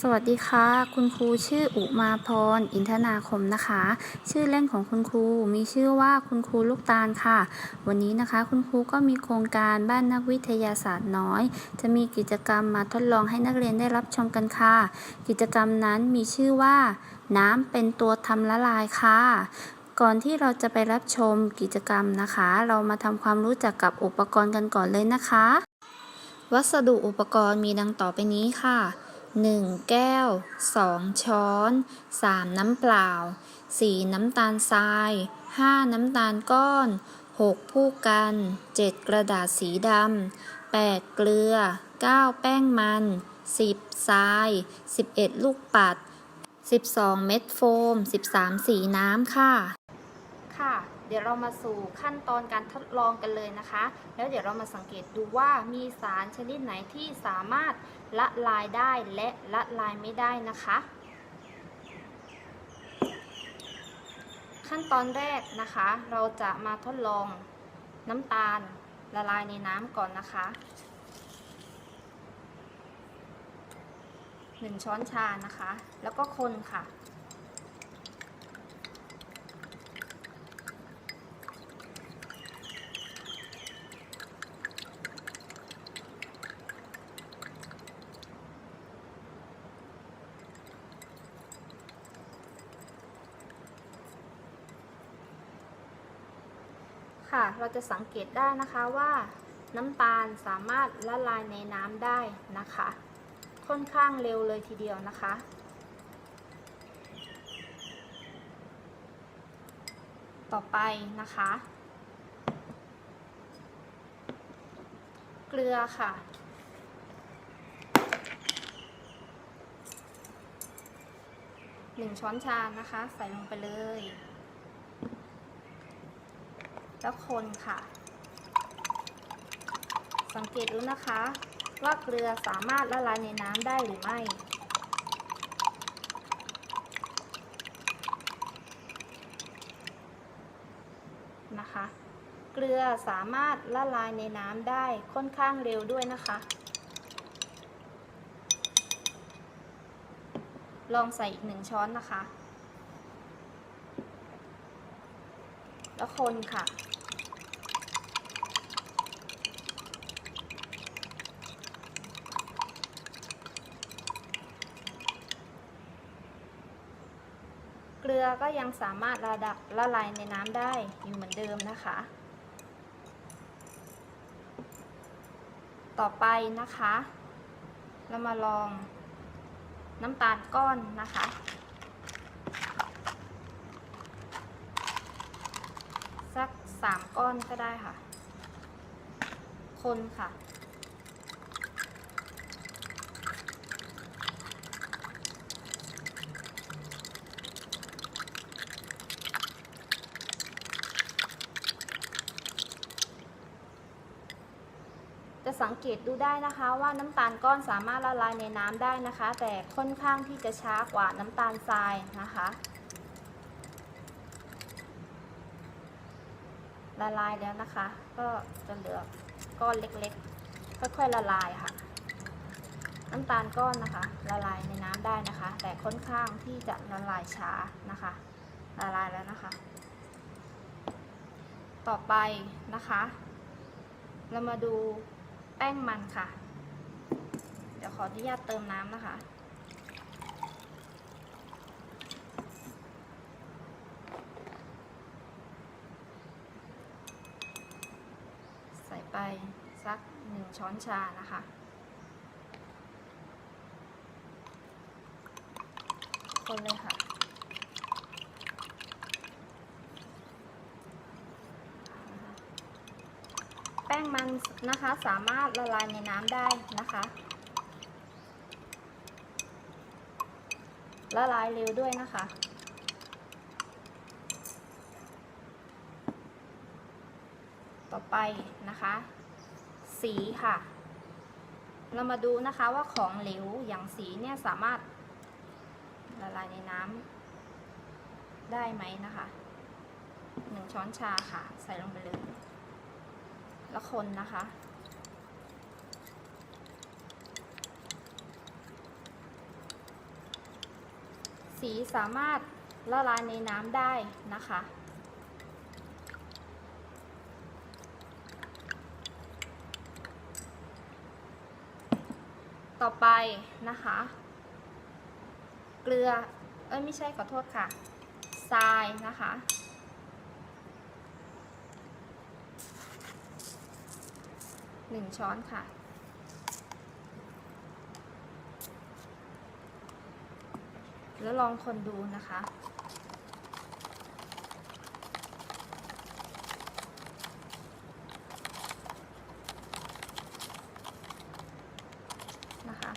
สวัสดีค่ะ คุณครูชื่ออุมาพร อินทนาคมนะคะ ชื่อเล่นของคุณครูมีชื่อว่าคุณครูลูกตาลค่ะ วันนี้นะคะ คุณครูก็มีโครงการบ้านนักวิทยาศาสตร์น้อย จะมีกิจกรรมมาทดลองให้นักเรียนได้รับชมกันค่ะ กิจกรรมนั้นมีชื่อว่า น้ำเป็นตัวทำละลายค่ะก่อนที่เราจะไปรับชมกิจกรรมนะคะ เรามาทำความรู้จักกับอุปกรณ์กันก่อนเลยนะคะ วัสดุอุปกรณ์มีดังต่อไปนี้ค่ะ 1 แก้ว 2 ช้อน 3 น้ำเปล่า 4 น้ำตาลทราย 5 น้ำตาลก้อน 6 ผู้กัน 7 กระดาษสีดำ 8 เกลือ 9 แป้งมัน 10 ทราย 11 ลูกปัด 12 เม็ดโฟม 13 สีน้ำค่ะ ค่ะ เดี๋ยวเรามาสู่ขั้นตอนการทดลองกันเลยนะคะ แล้วเดี๋ยวเรามาสังเกตดูว่ามีสารชนิดไหนที่สามารถละลายได้และละลายไม่ได้นะคะ ขั้นตอนแรกนะคะ เราจะมาทดลองน้ำตาลละลายในน้ำก่อนนะคะหนึ่งช้อนชานะคะ แล้วก็คนค่ะ ค่ะ เราจะสังเกตได้นะคะว่าน้ำตาลสามารถละลายในน้ำได้นะคะ ค่อนข้างเร็วเลยทีเดียวนะคะ ต่อไปนะคะ เกลือค่ะหนึ่งช้อนชานะคะ ใส่ลงไปเลย แล้วคนค่ะ สังเกตดูนะคะ ว่าเกลือสามารถละลายในน้ำได้หรือไม่ นะคะ เกลือสามารถละลายในน้ำได้ค่อนข้างเร็วด้วยนะคะ ลองใส่อีกหนึ่งช้อนนะคะ แล้วคนค่ะ เกลือก็ยังสามารถระดับละลายในน้ำได้อยู่เหมือนเดิมนะคะ ต่อไปนะคะ เรามาลองน้ำตาลก้อนนะคะ สักสามก้อนก็ได้ค่ะ คนค่ะ จะสังเกตดูได้นะคะว่าน้ำตาลก้อนสามารถละลายในน้ำได้นะคะ แต่ค่อนข้างที่จะช้ากว่าน้ำตาลทรายนะคะ ละลายแล้วนะคะ ก็จะเหลือก้อนเล็กๆ ค่อยๆละลายค่ะ น้ำตาลก้อนนะคะ ละลายในน้ำได้นะคะ แต่ค่อนข้างที่จะละลายช้านะคะ ละลายแล้วนะคะ ต่อไปนะคะ เรามาดู ป้งมันค่ะ เดี๋ยวขออนุญาตเติมน้ำนะคะ ใส่ไปสักหนึ่งช้อนชานะคะคนเลยค่ะ ป้งมันนะคะ สามารถละลายในน้ำได้นะคะ ละลายเร็วด้วยนะคะต่อไปนะคะ สีค่ะ เรามาดูนะคะว่าของเหลวอย่างสีเนี่ยสามารถละลายในน้ำได้ไหมนะคะหนึ่งช้อนชาค่ะ ใส่ลงไปเลย ล้วคนนะคะ สีสามารถละลายในน้ำได้นะคะต่อไปนะคะ เกลือ เอ้ยไม่ใช่ขอโทษค่ะ ทรายนะคะ หนึ่งช้อนค่ะ แล้วลองคนดูนะคะ นะคะ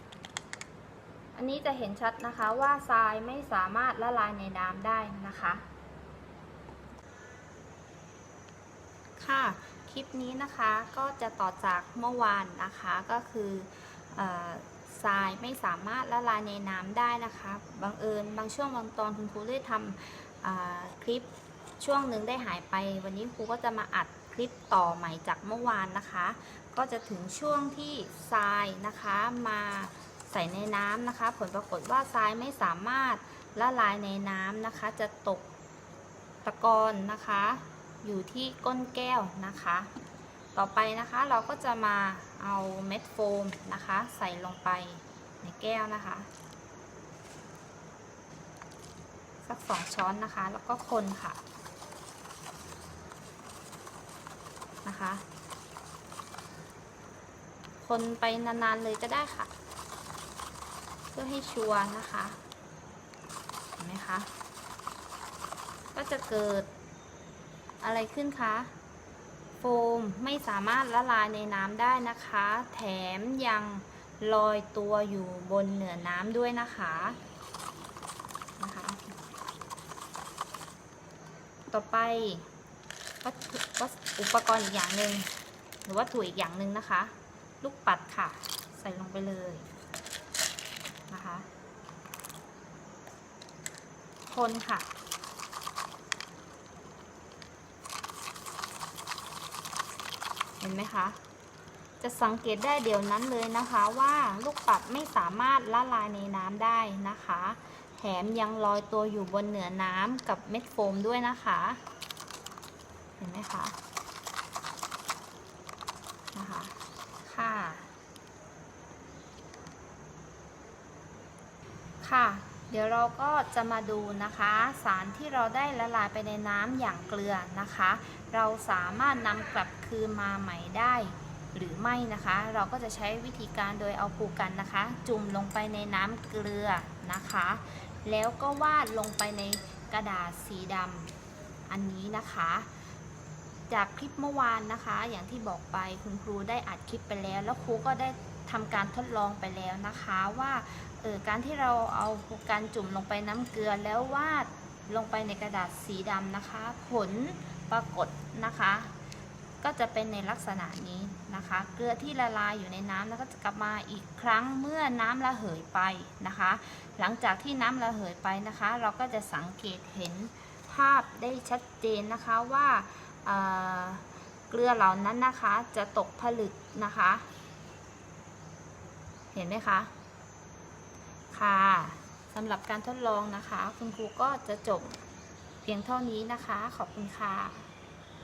อันนี้จะเห็นชัดนะคะว่าทรายไม่สามารถละลายในน้ำได้นะคะค่ะ ลิปนี้นะคะก็จะต่อจากเมื่อวานนะคะก็คือทรายไม่สามารถละลายในน้ำได้นะคะบังเอิญบางช่วงบางตอนคุณครูได้ทำอ่าคลิปช่วงหนึ่งได้หายไป วันนี้ครูก็จะมาอัดคลิปต่อใหม่จากเมื่อวานนะคะ ก็จะถึงช่วงที่ทรายนะคะมาใส่ในน้ำนะคะ ผลปรากฏว่าทรายไม่สามารถละลายในน้ำนะคะ จะตกตะกอนนะคะ อยู่ที่ก้นแก้วนะคะ ต่อไปนะคะเราก็จะมาเอาเม็ดโฟมนะคะ ใส่ลงไปในแก้วนะคะ สักสองช้อนนะคะ แล้วก็คนค่ะนะคะ คนไปนานๆเลยก็ได้ค่ะ เพื่อให้ชัวร์นะคะ เห็นไหมคะ ก็จะเกิด อะไรขึ้นคะโฟมไม่สามารถละลายในน้ำได้นะคะ แถมยังลอยตัวอยู่บนเหนือน้ำด้วยนะคะนะคะ ต่อไปวัตถุอุปกรณ์อีกอย่างหนึ่งหรือวัตถุอีกอย่างหนึ่งนะคะ ลูกปัดค่ะ ใส่ลงไปเลยนะคะ คนค่ะ ห็นไหมคะ จะสังเกตได้เดี๋ยวนั้นเลยนะคะว่าลูกปัดไม่สามารถละลายในน้ำได้นะคะ แถมยังลอยตัวอยู่บนเหนือน้ำกับเม็ดโฟมด้วยนะคะ เห็นไหมคะนะคะค่ะค่ะ เดี๋ยวเราก็จะมาดูนะคะ สารที่เราได้ละลายไปในน้ำอย่างเกลือนะคะ เราสามารถนำกลับคืนมาใหม่ได้หรือไม่นะคะ เราก็จะใช้วิธีการโดยเอาปูกันนะคะ จุ่มลงไปในน้ำเกลือนะคะ แล้วก็วาดลงไปในกระดาษสีดำอันนี้นะคะ จากคลิปเมื่อวานนะคะ อย่างที่บอกไปคุณครูได้อัดคลิปไปแล้ว แล้วครูก็ได้ ทำการทดลองไปแล้วนะคะว่าเออการที่เราเอากันจุ่มลงไปน้ำเกลือแล้ววาดลงไปในกระดาษสีดำนะคะ ผลปรากฏนะคะ ก็จะเป็นในลักษณะนี้นะคะ เกลือที่ละลายอยู่ในน้ำแล้วก็จะกลับมาอีกครั้งเมื่อน้ำระเหยไปนะคะ หลังจากที่น้ำระเหยไปนะคะ เราก็จะสังเกตเห็นภาพได้ชัดเจนนะคะว่าเเกลือเหล่านั้นนะคะจะตกผลึกนะคะ เห็นไหมคะ ค่ะสำหรับการทดลองนะคะ คุณครูก็จะจบเพียงเท่านี้นะคะ ขอบคุณค่ะ